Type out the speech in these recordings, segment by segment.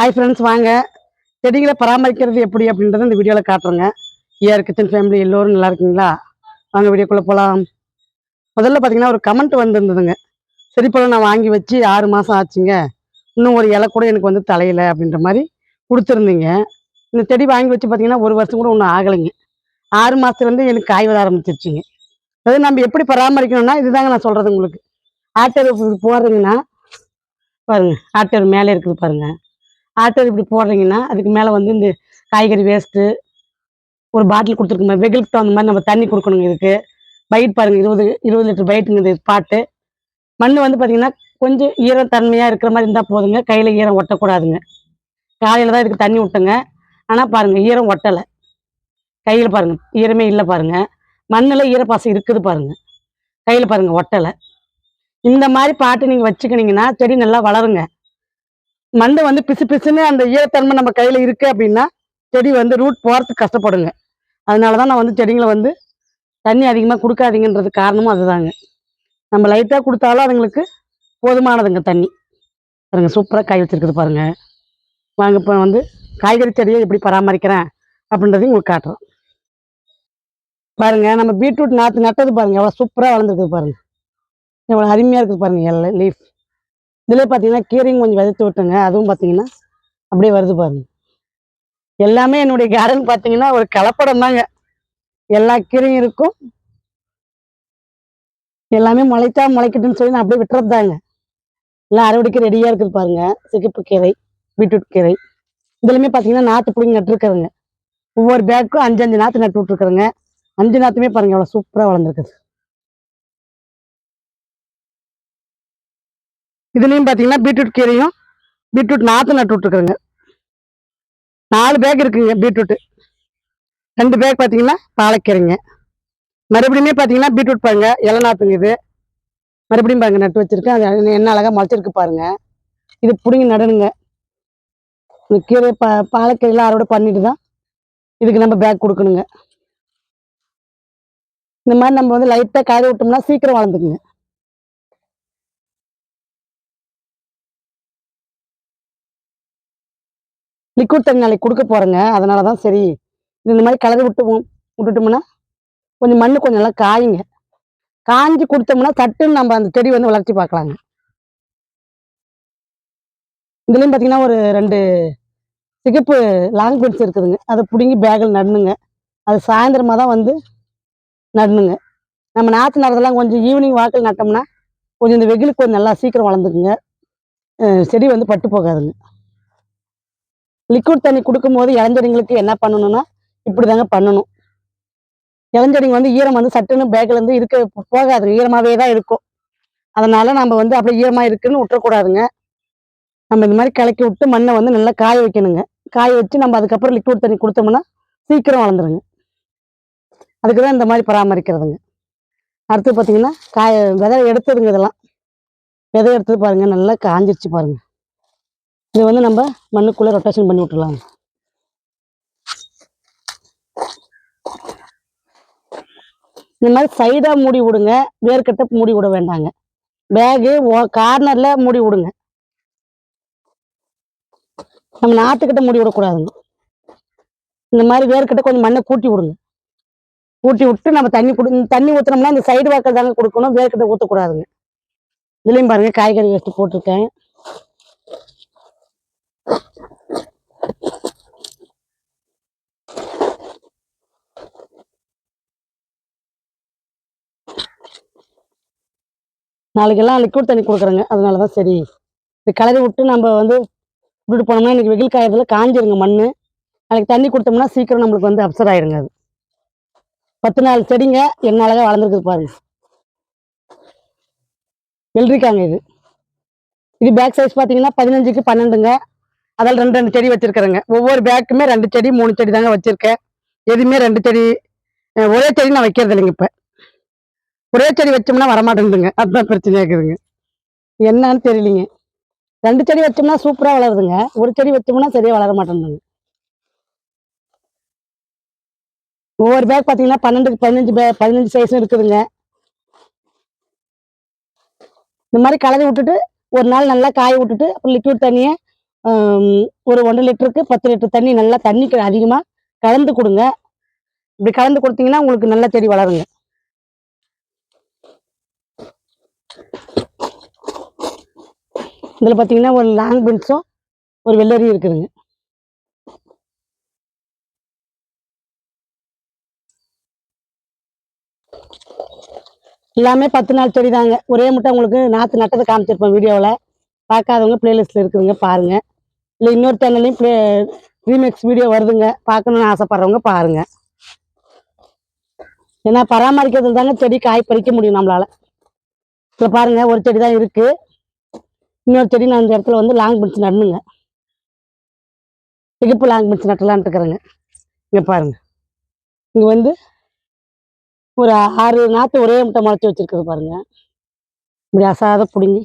Hi friends வாங்க. செடிகளை பராமரிக்கிறது எப்படி அப்படின்றத இந்த வீடியோவில் காட்டுறேங்க. ஏஆர் கிச்சன் ஃபேமிலி எல்லோரும் நல்லா இருக்கீங்களா? வாங்க வீடியோக்குள்ளே போகலாம் முதல்ல பார்த்தீங்கன்னா ஒரு கமெண்ட் வந்திருந்ததுங்க. செடிப்பழம் நான் வாங்கி வச்சு ஆறு மாதம் ஆச்சுங்க. இன்னும் ஒரு இலை கூட எனக்கு வந்து தலையில அப்படின்ற மாதிரி கொடுத்துருந்தீங்க. இந்த செடி வாங்கி வச்சு பார்த்தீங்கன்னா ஒரு வருஷம் கூட ஒன்றும் ஆகலைங்க. ஆறு மாதத்துலேருந்து எனக்கு காய் வர ஆரம்பிச்சிருச்சுங்க. அதாவது நம்ம எப்படி பராமரிக்கணும்னா இதுதாங்க நான் சொல்கிறது உங்களுக்கு. ஆட்டர் போடுறீங்கன்னா பாருங்கள் ஆட்டர் மேலே இருக்குது பாருங்கள் ஆட்டோ இப்படி போடுறீங்கன்னா அதுக்கு மேலே வந்து இந்த காய்கறி வேஸ்ட்டு ஒரு பாட்டில் கொடுத்துருக்கோம் வெயிலுக்கு தகுந்த மாதிரி நம்ம தண்ணி கொடுக்கணுங்க இதுக்கு. பைட் பாருங்கள் இருபது இருபது லிட்டர் பைட்டுங்க இது பாட்டு. மண் வந்து பார்த்தீங்கன்னா கொஞ்சம் ஈரம் தன்மையாக இருக்கிற மாதிரி இருந்தால் போதுங்க. கையில் ஈரம் ஒட்டக்கூடாதுங்க. காலையில் தான் இதுக்கு தண்ணி விட்டுங்க ஆனால் பாருங்கள் ஈரம் ஒட்டலை. கையில் பாருங்கள் ஈரமே இல்லை பாருங்கள் மண்ணில் ஈரப்பாசம் இருக்குது பாருங்கள் கையில் பாருங்கள் ஒட்டலை. இந்த மாதிரி பாட்டு நீங்கள் வச்சுக்கினீங்கன்னா செடி நல்லா வளருங்க. மண் வந்து பிசு பிசுன்னு அந்த ஈரத்தன்மை நம்ம கையில் இருக்கு அப்படின்னா செடி வந்து ரூட் போகிறதுக்கு கஷ்டப்படுங்க. அதனால தான் நான் வந்து செடிங்களை வந்து தண்ணி அதிகமாக கொடுக்காதீங்கன்றது காரணமும் அதுதாங்க. நம்ம லைட்டாக கொடுத்தாலும் அதுங்களுக்கு போதுமானதுங்க தண்ணி. பாருங்க சூப்பராக காய் வச்சுருக்குது பாருங்கள் வாங்க இப்போ வந்து காய்கறி செடியை எப்படி பராமரிக்கிறேன் அப்படின்றதையும் உங்களுக்கு காட்டுறோம். பாருங்கள் நம்ம பீட்ரூட் நாற்று நட்டது பாருங்கள் எவ்வளோ சூப்பராக வளர்ந்துருக்குது பாருங்கள் எவ்வளோ அருமையாக இருக்குது பாருங்கள் எல்லாம் லீஃப் இதில் பார்த்தீங்கன்னா கீரையும் கொஞ்சம் விதைத்து விட்டுங்க. அதுவும் பார்த்தீங்கன்னா அப்படியே வருது பாருங்க. எல்லாமே என்னுடைய கார்டன் பார்த்தீங்கன்னா ஒரு கலப்படம் தாங்க. எல்லா கீரையும் இருக்கும். எல்லாமே முளைத்தா முளைக்கட்டுன்னு சொல்லி நான் அப்படியே விட்டுறது தாங்க. எல்லாம் அறுவடைக்கு ரெடியாக இருக்குது பாருங்க. சிகப்பு கீரை பீட்ரூட் கீரை. இதுலையுமே பார்த்தீங்கன்னா நாற்று பிடிங்கி நட்டுருக்குறேங்க. ஒவ்வொரு பேக்கும் அஞ்சு அஞ்சு நாற்று நட்டு விட்ருக்குறேங்க அஞ்சு நாற்றுமே பாருங்க எவ்வளோ சூப்பராக வளர்ந்துருக்குது. இதுலேயும் பார்த்தீங்கன்னா பீட்ரூட் கீரையும் பீட்ரூட் நாற்று நட்டு விட்ருக்குறேங்க நாலு பேக் இருக்குங்க பீட்ரூட்டு. ரெண்டு பேக் பார்த்தீங்கன்னா பாலக்கீரைங்க. மறுபடியுமே பார்த்தீங்கன்னா பீட்ரூட் பாருங்க இலை நாற்றுங்க இது. மறுபடியும் பாருங்க நட்டு வச்சுருக்கேன். அது என்ன அழகாக முளைச்சிருக்கு பாருங்க. இது பிடுங்கி நடனுங்க இந்த கீரை பா பாலக்கீரைலாம் அறுவடை பண்ணிட்டு தான் இதுக்கு நம்ம பேக் கொடுக்கணுங்க. இந்த மாதிரி நம்ம வந்து லைட்டாக காய விட்டோம்னா சீக்கிரம் வளர்ந்துக்குங்க. லிக்விட் தண்ணி நாளைக்கு கொடுக்க போகிறேங்க அதனால தான் சரி இந்த மாதிரி கலந்து விட்டு விட்டுட்டோம்னா கொஞ்சம் மண்ணு கொஞ்சம் நல்லா காயுங்க. காஞ்சி கொடுத்தோம்னா சட்டுன்னு நம்ம அந்த செடி வந்து வளர்ச்சி பார்க்கலாங்க. இதுலேயும் பார்த்தீங்கன்னா ஒரு ரெண்டு சிகப்பு லாங் பென்ஸ் இருக்குதுங்க. அதை பிடுங்கி பேக்கில் நடணுங்க. அது சாயந்தரமாக தான் வந்து நடணுங்க. நம்ம நாற்று நடுறதெல்லாம் கொஞ்சம் ஈவினிங் வாக்கில் நட்டோம்னா கொஞ்சம் இந்த வெயிலுக்கு கொஞ்சம் நல்லா சீக்கிரம் வளர்ந்துக்குங்க. செடி வந்து பட்டு போகாதுங்க. லிக்விட் தண்ணி கொடுக்கும்போது இளஞ்செடிங்களுக்கு என்ன பண்ணணும்னா இப்படி தாங்க பண்ணணும். இளஞ்செடிங்க வந்து ஈரம் வந்து சட்டுன்னு பேக்கில் இருந்து இருக்க போகாது. ஈரமாகவே தான் இருக்கும். அதனால நம்ம வந்து அப்படியே ஈரமாக இருக்குன்னு விட்டுறக்கூடாதுங்க. நம்ம இந்த மாதிரி கலக்கி விட்டு மண்ணை வந்து நல்லா காய வைக்கணுங்க. காய வச்சு நம்ம அதுக்கப்புறம் லிக்விட் தண்ணி கொடுத்தோம்னா சீக்கிரம் வளர்ந்துருங்க. அதுக்கு தான் இந்த மாதிரி பராமரிக்கிறதுங்க. அடுத்து பார்த்தீங்கன்னா காய விதை எடுத்ததுங்க இதெல்லாம். விதை எடுத்தது பாருங்க நல்லா காஞ்சிருச்சு பாருங்கள் இதை வந்து நம்ம மண்ணுக்குள்ளே ரொட்டேஷன் பண்ணி விட்டுலாம் இந்த மாதிரி சைடாக மூடி விடுங்க. வேர்க்கட்ட மூடி விட வேண்டாங்க. பேகு கார்னரில் மூடி விடுங்க. நம்ம நாற்றுக்கிட்ட மூடி விடக்கூடாதுங்க. இந்த மாதிரி வேர்க்கட்ட கொஞ்சம் மண்ணை கூட்டி விடுங்க. கூட்டி விட்டு நம்ம தண்ணி கொடு தண்ணி ஊற்றுனோம்னா இந்த சைடு வாக்கில் தாங்க கொடுக்கணும். வேர்க்கட்ட ஊற்றக்கூடாதுங்க இதுலேயும் பாருங்கள் காய்கறி வேஸ்ட்டு போட்டிருக்கேன். நாளைக்கெல்லாம் லிக்விட் தண்ணி கொடுக்குறேங்க. அதனால தான் சரி. இது கிளறி விட்டு நம்ம வந்து விட்டுட்டு போனோம்னா இன்னைக்கு வெயில் காயத்தில் காஞ்சிருங்க மண் நாளைக்கு தண்ணி கொடுத்தோம்னா சீக்கிரம் நம்மளுக்கு வந்து அப்சர் ஆயிருங்க அது. பத்து நாள் செடிங்க என்ன அழகாக வளர்ந்துருக்குது பாருங்க. வெள்ளரிக்காங்க இது. இது பேக் சைஸ் பார்த்தீங்கன்னா பதினஞ்சுக்கு பன்னெண்டுங்க. அதில் ரெண்டு ரெண்டு செடி வச்சிருக்கிறேங்க. ஒவ்வொரு பேக்குமே ரெண்டு செடி மூணு செடி தாங்க வச்சுருக்கேன். எதுவுமே ரெண்டு செடி ஒரே செடி நான் வைக்கிறது இல்லைங்க இப்போ. ஒரே செடி வச்சோம்னா வரமாட்டேங்குதுங்க. அதுதான் பிரச்சனையாக இருக்குதுங்க. என்னன்னு தெரியலிங்க. ரெண்டு செடி வச்சோம்னா சூப்பராக வளருதுங்க. ஒரு செடி வச்சோம்னா சரியாக வளர மாட்டேங்குதுங்க. ஒவ்வொரு பேக் பார்த்தீங்கன்னா பன்னெண்டுக்கு பதினஞ்சு பே பதினஞ்சு சைஸும் இருக்குதுங்க. இந்த மாதிரி கலந்து விட்டுட்டு ஒரு நாள் நல்லா காய விட்டுட்டு அப்புறம் லிக்விட் தண்ணியை ஒரு ஒன்றரை லிட்டருக்கு பத்து லிட்டர் தண்ணி நல்லா தண்ணிக்கு அதிகமாக கலந்து கொடுங்க. இப்படி கலந்து கொடுத்தீங்கன்னா உங்களுக்கு நல்ல செடி வளருங்க. இதில் பார்த்தீங்கன்னா ஒரு லாங் பீன்ஸும் ஒரு வெள்ளரியும் இருக்குதுங்க. எல்லாமே பத்து நாள் செடி தாங்க ஒரே மட்டும் உங்களுக்கு நாற்று நட்டதை காமிச்சிருப்பேன் வீடியோவில். பார்க்காதவங்க பிளேலிஸ்ட்டில் இருக்குதுங்க பாருங்கள் இல்லை இன்னொரு சேனல்லையும் ப்ளே ரீமேக்ஸ் வீடியோ வருதுங்க. பார்க்கணுன்னு ஆசைப்பட்றவங்க பாருங்கள் ஏன்னா பராமரிக்கிறதுல தாங்க செடி காய் பறிக்க முடியும் நம்மளால. இதில் பாருங்க ஒரு செடி தான் இருக்குது இன்னொரு செடி நான் இந்த இடத்துல வந்து லாங் பிடிச்சி நடணுங்க சிகப்பு லாங் பிடிச்சி நட்டலான்ட்டு இருக்கிறேங்க. இங்கே பாருங்க. இங்கே வந்து ஒரு ஆறு நாற்று ஒரே முட்டை முளைச்சி வச்சுருக்குது பாருங்கள் இப்படி அசாத பிடுங்கி.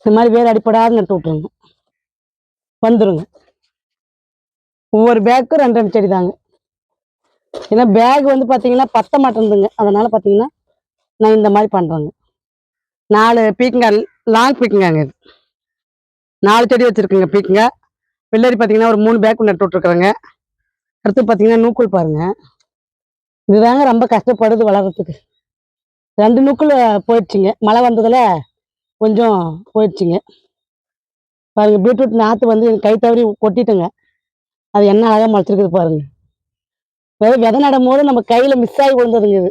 இந்த மாதிரி வேறு அடிப்படாத நட்டு விட்ருங்க வந்துருங்க. ஒவ்வொரு பேக்கும் ரெண்டு ரெண்டு செடி தாங்க ஏன்னா பேக் வந்து பார்த்தீங்கன்னா பத்த மாட்டேங்குதுங்க அதனால் பார்த்தீங்கன்னா நான் இந்த மாதிரி பண்ணுறேங்க நாலு பீக்கங்காய் லாங் பீக்கங்காங்க இது. நாலு செடி வச்சுருக்குங்க பீக்கங்காய். வெள்ளரி பார்த்தீங்கன்னா ஒரு மூணு பேக் நட்டு விட்ருக்குறேங்க அடுத்து பார்த்தீங்கன்னா நூக்குள் பாருங்க. இதுதாங்க ரொம்ப கஷ்டப்படுது வளர்கிறதுக்கு ரெண்டு நூக்குள் போயிடுச்சுங்க. மழை வந்ததில் கொஞ்சம் போயிடுச்சுங்க. பாருங்க பீட்ரூட் நாற்று வந்து எனக்கு கை தவறி கொட்டிட்டேங்க. அது என்ன அழகாக முளைச்சிருக்குது பாருங்க. அதாவது விதை நடும் போது நம்ம கையில் மிஸ் ஆகி விழுந்ததுங்க இது.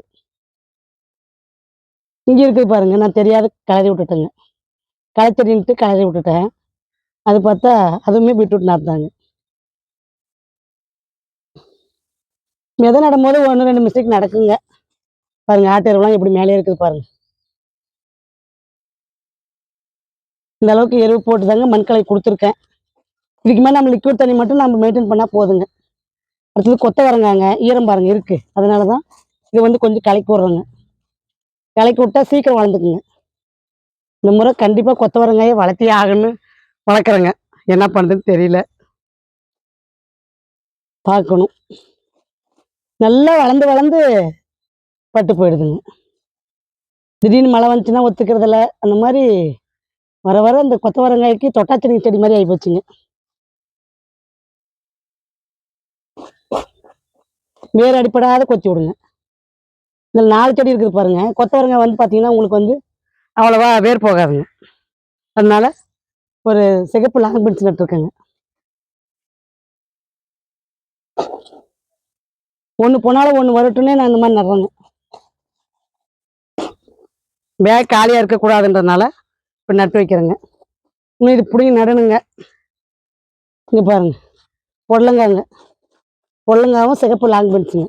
இங்கே இருக்குது பாருங்க நான் தெரியாத கலரி விட்டுட்டேங்க. களைச்செடின்ட்டு கலரி விட்டுட்டேன். அது பார்த்தா அதுவுமே பீட்ரூட் நாற்று விதை நடும் போது ஒன்று ரெண்டு மிஸ்டேக் நடக்குங்க. பாருங்க ஆட்டெருவெல்லாம் எப்படி மேலே இருக்குது பாருங்கள் இந்த அளவுக்கு எருவு போட்டு தாங்க மண்களை கொடுத்துருக்கேன். இதுக்கு மேலே நம்ம லிக்விட் தண்ணி மட்டும் நம்ம மெயின்டைன் பண்ணால் போதுங்க. அடுத்தது கொத்த வரங்காங்க ஈரம் பாருங்க இருக்கு. அதனால தான் இது வந்து கொஞ்சம் கலக்கி விட்றோங்க. கலக்கி விட்டா சீக்கிரம் வளர்ந்துக்குங்க. இந்த முறை கண்டிப்பாக கொத்தவரங்காயை வளர்த்தே ஆகணும்னு வளர்க்குறேங்க. என்ன பண்ணுறதுன்னு தெரியல. பார்க்கணும். நல்லா வளர்ந்து வளர்ந்து பட்டு போயிடுதுங்க. திடீர்னு மழை வந்துச்சுன்னா ஒத்துக்கிறதில்ல. அந்த மாதிரி வர வர இந்த கொத்தவரங்காய்க்கு தொட்டாச்சினி செடி மாதிரி ஆகி போச்சுங்க. வேறு அடிப்படாத கொத்தி விடுங்க. இதில் நாலு செடி இருக்குது பாருங்க. கொத்தவரங்காய் வந்து பார்த்தீங்கன்னா உங்களுக்கு வந்து அவ்வளோவா வேர் போகாதுங்க. அதனால ஒரு சிகப்பு லாங் பிடிச்சு நட்டுருக்கேங்க ஒன்று போனாலும் ஒன்று வரட்டுன்னே நான் இந்த மாதிரி நடுறேங்க. பேக் காலியாக இருக்கக்கூடாதுன்றதுனால இப்போ நட்டு வைக்கிறேங்க. இன்னும் இது பிடிங்கி நடணுங்க. இங்கே பாருங்க. பொடலங்காங்க. பொடலங்காவும் சிகப்பு லாங் பென்ஸுங்க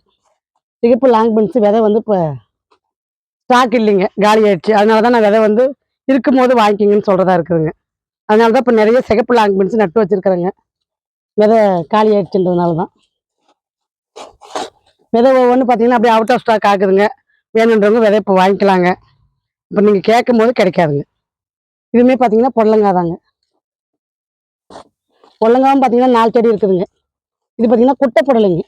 சிகப்பு லாங் பென்ஸு விதை வந்து இப்போ ஸ்டாக் இல்லைங்க. காலி ஆயிடுச்சு. அதனால தான் நான் விதை வந்து இருக்கும்போது வாங்கிக்கிங்கன்னு சொல்கிறதா இருக்குதுங்க. அதனால தான் இப்போ நிறைய சிகப்பு லாங் பீன்ஸ் நட்டு வச்சுருக்குறேங்க. விதை காலி ஆயிடுச்சுன்றதுனால தான். விதை ஒவ்வொன்று பார்த்தீங்கன்னா அப்படியே அவுட் ஆஃப் ஸ்டாக் ஆகுதுங்க. வேணுன்றவங்க விதை இப்போ வாங்கிக்கலாங்க. இப்போ நீங்கள் கேட்கும் போது கிடைக்காதுங்க. இதுவுமே பார்த்தீங்கன்னா பொடலங்காய் தாங்க பொடலங்காவும் பார்த்தீங்கன்னா நாலு செடி இருக்குதுங்க. இது பார்த்தீங்கன்னா குட்டை புடலைங்க.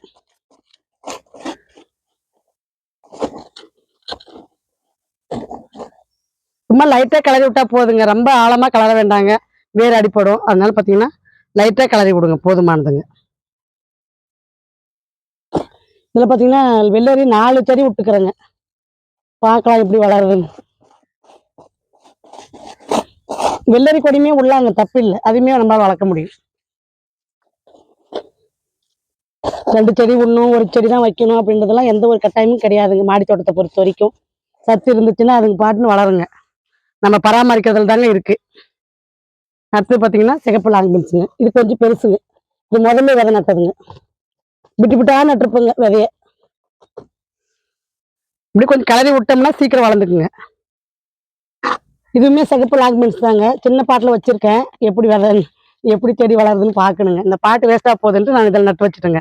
சும்மா லைட்டாக கிளறி விட்டா போதுங்க. ரொம்ப ஆழமாக கிளற வேண்டாங்க. வேறு அடிப்படும். அதனால பார்த்தீங்கன்னா லைட்டாக கிளறி விடுங்க. போதுமானதுங்க. இதில் பார்த்தீங்கன்னா வெள்ளரி நாலு செடி விட்டுக்கிறேங்க. பார்க்கலாம் எப்படி வளருதுன்னு. வெள்ளரி கொடியுமே உள்ளாங்க தப்பு இல்லை. அதுவுமே நம்மளால வளர்க்க முடியும். ரெண்டு செடி விடணும் ஒரு செடி தான் வைக்கணும் அப்படின்றதெல்லாம் எந்த ஒரு கட்டாயமும் கிடையாதுங்க. மாடி தோட்டத்தை பொறுத்த வரைக்கும். சத்து இருந்துச்சுன்னா அதுங்க பாட்டுன்னு வளருங்க. நம்ம பராமரிக்கிறதுல தாங்க இருக்கு. அடுத்து பார்த்தீங்கன்னா சிகப்பு லாங் இது கொஞ்சம் பெருசுங்க. இது முதல்ல விதை நட்டதுங்க. விட்டு விட்டா நட்டுருப்போங்க விதைய. இப்படி கொஞ்சம் கலரி விட்டோம்னா சீக்கிரம் வளர்ந்துக்குங்க. இதுவுமே சிகப்பு லாங் பீன்ஸ் தாங்க. சின்ன பாட்டில் வச்சுருக்கேன். எப்படி வளர எப்படி செடி வளருதுன்னு பார்க்கணுங்க. இந்த பாட்டு வேஸ்ட்டாக போகுதுன்ட்டு நான் இதில் நட்டு வச்சுட்டேங்க.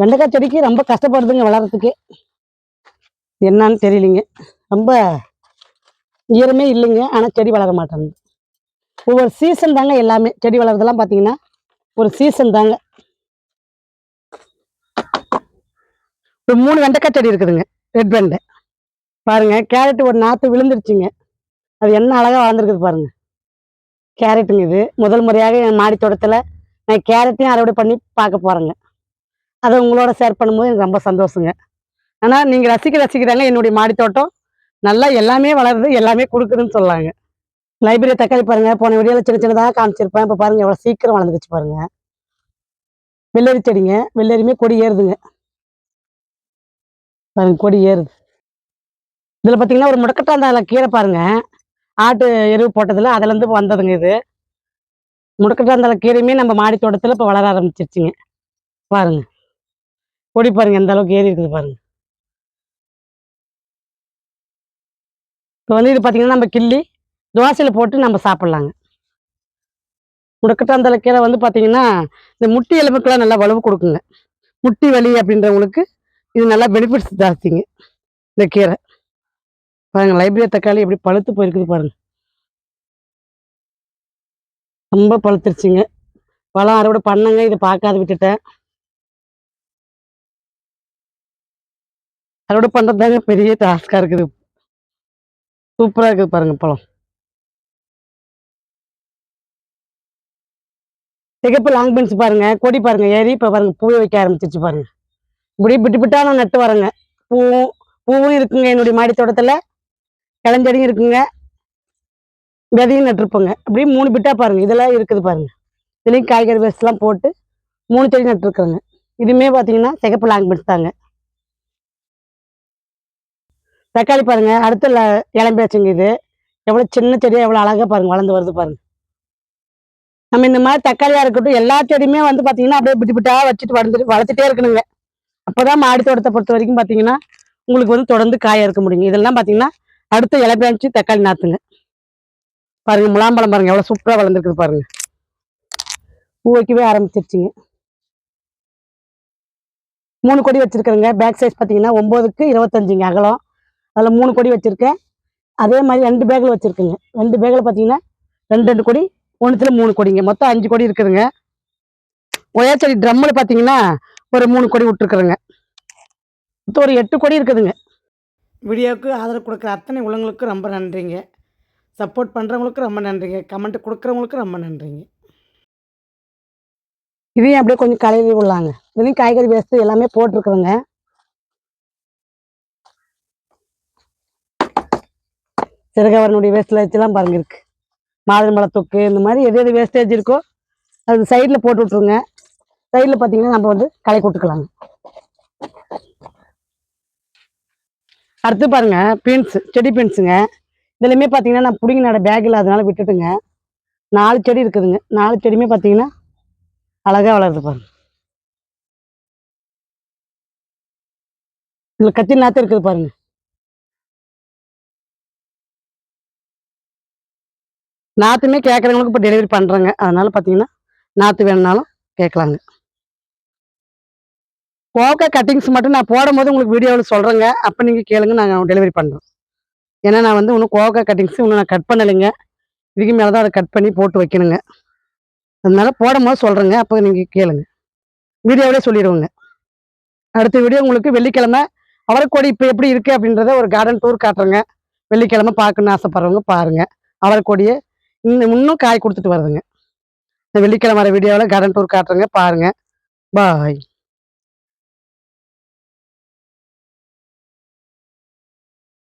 வெண்டைக்காய் செடிக்கு ரொம்ப கஷ்டப்படுதுங்க வளர்கிறதுக்கு என்னன்னு தெரியலிங்க. ரொம்ப ஈரமே இல்லைங்க. ஆனால் செடி வளர மாட்டேங்குது. ஒவ்வொரு சீசன் தாங்க எல்லாமே. செடி வளர்றதெல்லாம் பார்த்தீங்கன்னா ஒரு சீசன் தாங்க. ஒரு மூணு வெண்டைக்காய் செடி இருக்குதுங்க. ரெட் வெண்டை. பாருங்க கேரட் ஒரு நாற்று விழுந்துருச்சுங்க. அது என்ன அழகா வளர்ந்துருக்குது பாருங்க. கேரட்டுங்க இது. முதல் முறையாக என் மாடி தோட்டத்தில் நான் கேரட்டையும் அறுவடை பண்ணி பார்க்க போகிறேங்க அதை உங்களோட ஷேர் பண்ணும்போது எனக்கு ரொம்ப சந்தோஷங்க. ஆனால் நீங்கள் ரசிக்க ரசிக்கிறாங்க என்னுடைய மாடி தோட்டம். நல்லா எல்லாமே வளருது எல்லாமே கொடுக்குதுன்னு சொல்லாங்க. லைப்ரரி தக்காளி பாருங்க. போன வீடியோவில் சின்ன சின்னதாக காமிச்சிருப்பேன். இப்போ பாருங்க எவ்வளோ சீக்கிரம் வளர்ந்துக்குச்சு பாருங்க. வெள்ளரி செடிங்க. வெள்ளரியுமே கொடி ஏறுதுங்க. பாருங்க கொடி ஏறுது. இதில் பார்த்தீங்கன்னா ஒரு முடக்கட்டாந்தால கீரை பாருங்க. ஆட்டு எருவு போட்டதில் அதுலேருந்து வந்ததுங்க இது. முடக்கட்டாந்தால கீரையுமே நம்ம மாடி தோட்டத்தில் இப்போ வளர ஆரம்பிச்சிருச்சுங்க. பாருங்க. கொடி பாருங்க எந்த அளவுக்கு ஏறி இருக்குது பாருங்க. இப்போ வந்து இது பார்த்தீங்கன்னா நம்ம கிள்ளி தோசையில் போட்டு நம்ம சாப்பிட்லாங்க. முடக்கட்டாந்தலை கீரை வந்து பார்த்தீங்கன்னா இந்த முட்டி எலும்புக்கெல்லாம் நல்லா வலுவு கொடுக்குங்க. முட்டி வலி அப்படின்றவங்களுக்கு இது நல்லா பெனிஃபிட்ஸ் ஜாஸ்திங்க இந்த கீரை. பாருங்க லைப்ரரி தக்காளி எப்படி பழுத்து போயிருக்குது பாருங்க. ரொம்ப பழுத்துருச்சுங்க. பழம் அறுவடை பண்ணங்க இதை பார்க்காத விட்டுட்டேன். அறுவடை பண்ணுறது தாங்க பெரிய டாஸ்காக இருக்குது. சூப்பராக இருக்குது பாருங்க பழம். சிகப்பு லாங் பீன்ஸ் பாருங்க கொடி பாருங்க ஏறி இப்போ பாருங்க பூவை வைக்க ஆரம்பிச்சிருச்சு பாருங்க. இப்படி பிட்டு பிட்டா நான் நட்டு வரேங்க. பூவும் பூவும் இருக்குங்க என்னுடைய மாடி தோட்டத்தில். கிளஞ்செடியும் இருக்குங்க. விதையும் நட்டிருப்போங்க. அப்படியே மூணு பிட்டா பாருங்க. இதெல்லாம் இருக்குது பாருங்க. இதுலேயும் காய்கறி வேஸ்ட்லாம் போட்டு மூணு செடி நட்டுருக்குறேங்க. இதுவுமே பார்த்தீங்கன்னா சிகப்பு லாங் பிட்ஸ் தாங்க. தக்காளி பாருங்க. அடுத்த ல- இது. எவ்வளோ சின்ன செடியாக எவ்வளோ அழகாக பாருங்க. வளர்ந்து வருது பாருங்க. நம்ம இந்த மாதிரி தக்காளியாக இருக்கட்டும் எல்லா செடியுமே வந்து பார்த்தீங்கன்னா அப்படியே பிட்டு பிட்டாக வச்சுட்டு வளர்ந்துட்டு வளர்த்துட்டே இருக்கணுங்க. அப்போதான் மாடி தோட்டத்தை பொறுத்த வரைக்கும் பார்த்தீங்கன்னா உங்களுக்கு வந்து தொடர்ந்து காய இருக்க முடியுங்க. இதெல்லாம் பார்த்தீங்கன்னா அடுத்த இலப்பியாச்சு தக்காளி நாற்றுங்க பாருங்க முலாம்பழம் பாருங்க எவ்வளோ சூப்பராக வளர்ந்துருக்குது பாருங்க. பூ வைக்கவே ஆரம்பிச்சிருச்சுங்க. மூணு கொடி வச்சிருக்கிறேங்க. பேக் சைஸ் பார்த்தீங்கன்னா ஒம்போதுக்கு இருபத்தஞ்சுங்க அகலம். அதில் மூணு கொடி வச்சிருக்கேன். அதே மாதிரி ரெண்டு பேக்கில் வச்சிருக்கேங்க. ரெண்டு பேக்கில் பார்த்தீங்கன்னா ரெண்டு ரெண்டு கொடி ஒன்றுத்துல மூணு கொடிங்க. மொத்தம் அஞ்சு கொடி இருக்குதுங்க. ஒயர் செடி ட்ரம்மில் பார்த்தீங்கன்னா ஒரு மூணு கொடி விட்டுருக்குறேங்க. மொத்தம் ஒரு எட்டு கொடி இருக்குதுங்க. வீடியோவுக்கு ஆதரவு கொடுக்குற அத்தனை உள்ளவங்களுக்கும் ரொம்ப நன்றிங்க. சப்போர்ட் பண்ணுறவங்களுக்கும் ரொம்ப நன்றிங்க. கமெண்ட் கொடுக்குறவங்களுக்கும் ரொம்ப நன்றிங்க. இதையும் அப்படியே கொஞ்சம் கழுவி விடலாங்க. இதுலேயும் காய்கறி வேஸ்ட்டு எல்லாமே போட்டிருக்குறோங்க. சிறகவரனுடைய வேஸ்ட்டில் பாருங்கள் இருக்குது இருக்கு. மாதுளம்பழ தொக்கு இந்த மாதிரி எது எது வேஸ்டேஜ் இருக்கோ அது சைடில் போட்டு விட்ருங்க சைடில் பார்த்தீங்கன்னா நம்ம வந்து களை கொட்டுக்கலாங்க. அடுத்து பாருங்க பீன்ஸ் செடி பீன்ஸுங்க இதுலையுமே பார்த்தீங்கன்னா நான் பிடிங்க நட பேக் இல்லாதனால விட்டுட்டுங்க. நாலு செடி இருக்குதுங்க. நாலு செடியுமே பார்த்தீங்கன்னா அழகாக வளருது பாருங்க. இதில் கத்தி நாற்று இருக்குது பாருங்க. நாற்றுமே கேட்குறவங்களுக்கு இப்போ டெலிவரி பண்ணுறேங்க அதனால பார்த்தீங்கன்னா நாற்று வேணுனாலும் கேட்கலாங்க போக கட்டிங்ஸ் மட்டும் நான் போடும்போது உங்களுக்கு வீடியோவில் சொல்கிறேங்க அப்போ நீங்கள் கேளுங்க நாங்கள் டெலிவரி பண்ணுறோம் ஏன்னா நான் வந்து இன்னும் கோவக்காய் கட்டிங்ஸ் இன்னும் நான் கட் பண்ணலைங்க. இதுக்கு மேலே தான் அதை கட் பண்ணி போட்டு வைக்கணுங்க. அதனால போடும்போது சொல்கிறேங்க அப்போ நீங்கள் கேளுங்க. வீடியோவிலே சொல்லிடுவோங்க. அடுத்த வீடியோ உங்களுக்கு வெள்ளிக்கிழமை அவரக்கோடி இப்போ எப்படி இருக்குது அப்படின்றத ஒரு கார்டன் டூர் காட்டுறேங்க. வெள்ளிக்கிழமை பார்க்கணுன்னு ஆசைப்படுறவங்க பாருங்கள் அவரைக்கொடியை இன்னும் இன்னும் காய் கொடுத்துட்டு வருதுங்க. இந்த வெள்ளிக்கிழமை வீடியோவில் கார்டன் டூர் காட்டுறேங்க பாருங்கள் பாய்